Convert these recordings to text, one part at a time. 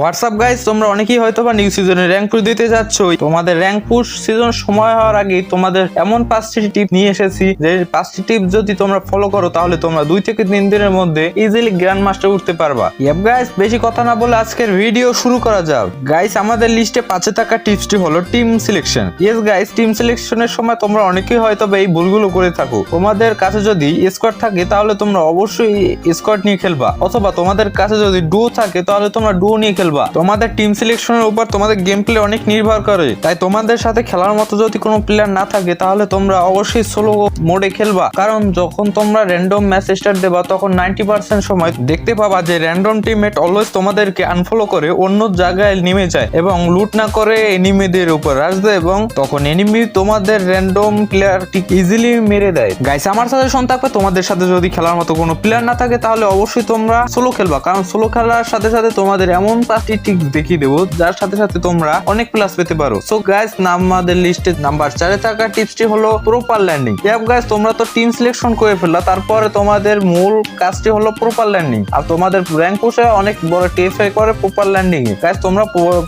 WhatsApp guys তোমরা অনেকেই হয়তো বা নিউ সিজনে র্যাঙ্ক পুশ দিতে যাচ্ছ। তোমাদের র্যাঙ্ক পুশ সিজন সময় হওয়ার আগে তোমাদের এমন পাঁচটি টিপ নিয়ে এসেছি, যে পাঁচটি টিপ যদি তোমরা ফলো করো, তাহলে তোমরা দুই থেকে তিন দিনের মধ্যে ইজিলি গ্র্যান্ড মাস্টার উঠতে পারবা। ইয়াপ গাইস বেশি কথা না বলে আজকের ভিডিও শুরু করা যাক। গাইস আমাদের লিস্টে পাঁচে থাকা টিপসটি হলো team selection yes guys team সিলেকশনের সময় তোমরা অনেকেই হয়তো বা এই ভুলগুলো করে থাকো। তোমাদের কাছে যদি স্কোয়াড থাকে, তাহলে তোমরা অবশ্যই স্কোয়াড নিয়ে খেলবা। অথবা তোমাদের কাছে যদি ডু থাকে, তাহলে তোমরা ডু নিয়ে খেলবা। তোমাদের টিম সিলেকশনের উপর তোমাদের গেম প্লে অনেক নির্ভর করে। তাই তোমাদের সাথে খেলার মতো যদি কোনো প্লেয়ার না থাকে, তাহলে তোমরা অবশ্যই সোলো মোডে খেলবা। কারণ যখন তোমরা র্যান্ডম ম্যাচ স্টার্ট দেবা, তখন নাইনটি পার্সেন্ট সময় দেখতে পাবা যে র্যান্ডম টিমমেট অলওয়েজ তোমাদেরকে আনফলো করে অন্য জায়গায় নেমে যায় এবং লুট না করে এনিমিদের উপর দেয় এবং তখন এনিমি তোমাদের র্যান্ডম প্লেয়ারটি ইজিলি মেরে দেয়। গাইস আমার সাজেশন থাকবে, তোমাদের সাথে যদি খেলার মতো কোনো প্লেয়ার না থাকে, তাহলে অবশ্যই তোমরা সোলো খেলবা। কারণ সোলো খেলার সাথে সাথে তোমাদের এমন পাঁচটি টিক্স দেখিয়ে দেবো, যার সাথে সাথে তোমরা অনেক প্লাস পেতে পারো। সো গাইস আমাদের লিস্টে নাম্বার। চারে থাকা টিপসটি হলো প্রপার ল্যান্ডিং ইয়াপ গাইস তোমরা তো টিম সিলেকশন করে ফেললা, তারপরে তোমাদের মূল কাজটি হলো প্রপার ল্যান্ডিং আর তোমাদের র্যাঙ্ক পুষে অনেক বড় টিএফআই করে প্রপার ল্যান্ডিং গাইস তোমরা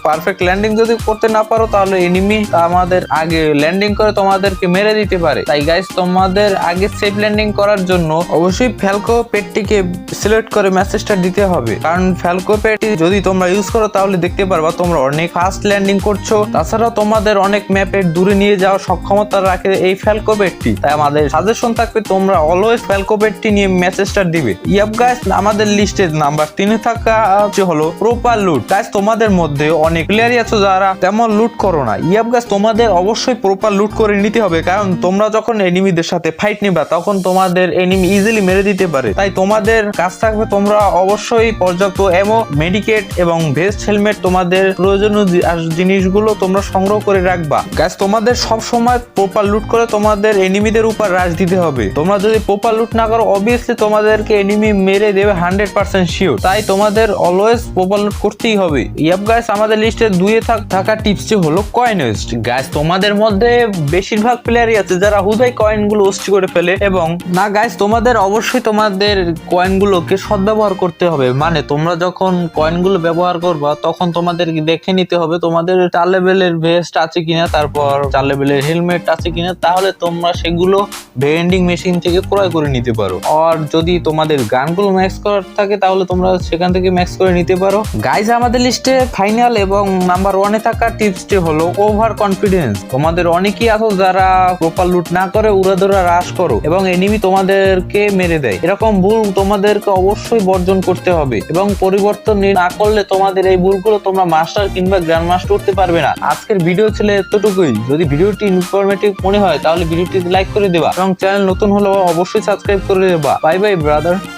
পারফেক্ট ল্যান্ডিং যদি করতে না পারো, তাহলে এনিমি আমাদের আগে ল্যান্ডিং করে তোমাদেরকে মেরে দিতে পারে। তাই গাইস তোমাদের আগে সেফ ল্যান্ডিং করার জন্য অবশ্যই ফ্যালকো পেটটিকে সিলেক্ট করে মেসেজটা দিতে হবে। কারণ ফ্যালকো পেটটি যদি তোমরা ইউজ করো, তাহলে দেখতে পারবা তোমরা অনেক ফাস্ট ল্যান্ডিং করছ। তাছাড়া তোমাদের অনেক ম্যাপের দূরে নিয়ে যাওয়ার সক্ষমতা রাখে এই ফ্যালকো পেটটি তাই আমাদের সাজেশন থাকবে, তোমরা অলওয়েজ ফ্যালকো পেটটি নিয়ে মেসেজটা দিবে। ইয়াপ গাইস আমাদের লিস্টে নাম্বার তিনে থাকা হলো প্রপার লুট গাইস তোমাদের মধ্যে অনেক প্লেয়ারই আছো যারা তেমন লুট করো না। ইয়াপ গাইস তোমাদের অবশ্যই প্রপার লুট করে নিতে হবে, কারণ তোমরা যখন এনিমিদের সাথে ফাইট নিবা, তখন তোমাদের এনিমি ইজিলি মেরে দিতে পারে। তাই তোমাদের কাজ থাকবে তোমরা অবশ্যই পর্যাপ্ত এমো মেডিকেট এবং ভেস্ট হেলমেট তোমাদের প্রয়োজনীয় জিনিসগুলো তোমরা সংগ্রহ করে রাখবা। গাছ তোমাদের সব সময় প্রপার লুট করে তোমাদের এনিমিদের উপর রাজ দিতে হবে। তোমরা যদি প্রপার লুট না করো অবভিয়াসলি তোমাদেরকে এনিমি মেরে দেবে হান্ড্রেড পার্সেন্ট শিওর তাই তোমাদের অলওয়েজ প্রপার লুট করতেই হবে। ইয়াপ গাইস আমাদের লিস্টে দুইয়ে থাক- টিপসটি হলো কয়েন ওয়েস্ট গাইস তোমাদের মধ্যে বেশিরভাগ প্লেয়ারই আছে যারা হুদাই কয়েনগুলো ওয়েস্ট করে ফেলে এবং না গাইস তোমাদের অবশ্যই তোমাদের কয়েন গুলোকে সদ্ব্যবহার করতে হবে। মানে তোমরা যখন কয়েনগুলো ব্যবহার করবা, তখন তোমাদের দেখে নিতে হবে তোমাদের চার লেভেলের ভেস্ট আছে কিনা, তারপর চার লেভেলের হেলমেট আছে কিনা, তাহলে তোমরা সেগুলো ভেন্ডিং মেশিন থেকে ক্রয় করে নিতে পারো। আর যদি তোমাদের গানগুলো ম্যাক্স করার থাকে, তাহলে তোমরা সেখান থেকে ম্যাক্স করে নিতে পারো। গাইজ আমাদের লিস্টে ফাইনাল এবং নাম্বার ওয়ানে থাকা টিপসটি হলো ওভার কনফিডেন্স তোমাদের অনেকেই আছো যারা প্রপার লুট না করে উড়াধুরা হ্রাস করো এবং এনিমি তোমাদেরকে মেরে দেয়। এরকম ভুল তোমাদেরকে অবশ্যই বর্জন করতে হবে এবং পরিবর্তন না করলে তোমাদের এই ভুলগুলো তোমরা মাস্টার কিংবা গ্র্যান্ড মাস্টার করতে পারবে না। আজকের ভিডিও ছিল এতটুকুই। যদি ভিডিওটি ইনফরমেটিভ মনে হয়, তাহলে ভিডিওটি লাইক করে দেবা এবং চ্যানেল নতুন হলে অবশ্যই সাবস্ক্রাইব করে দেবা। Bye bye brother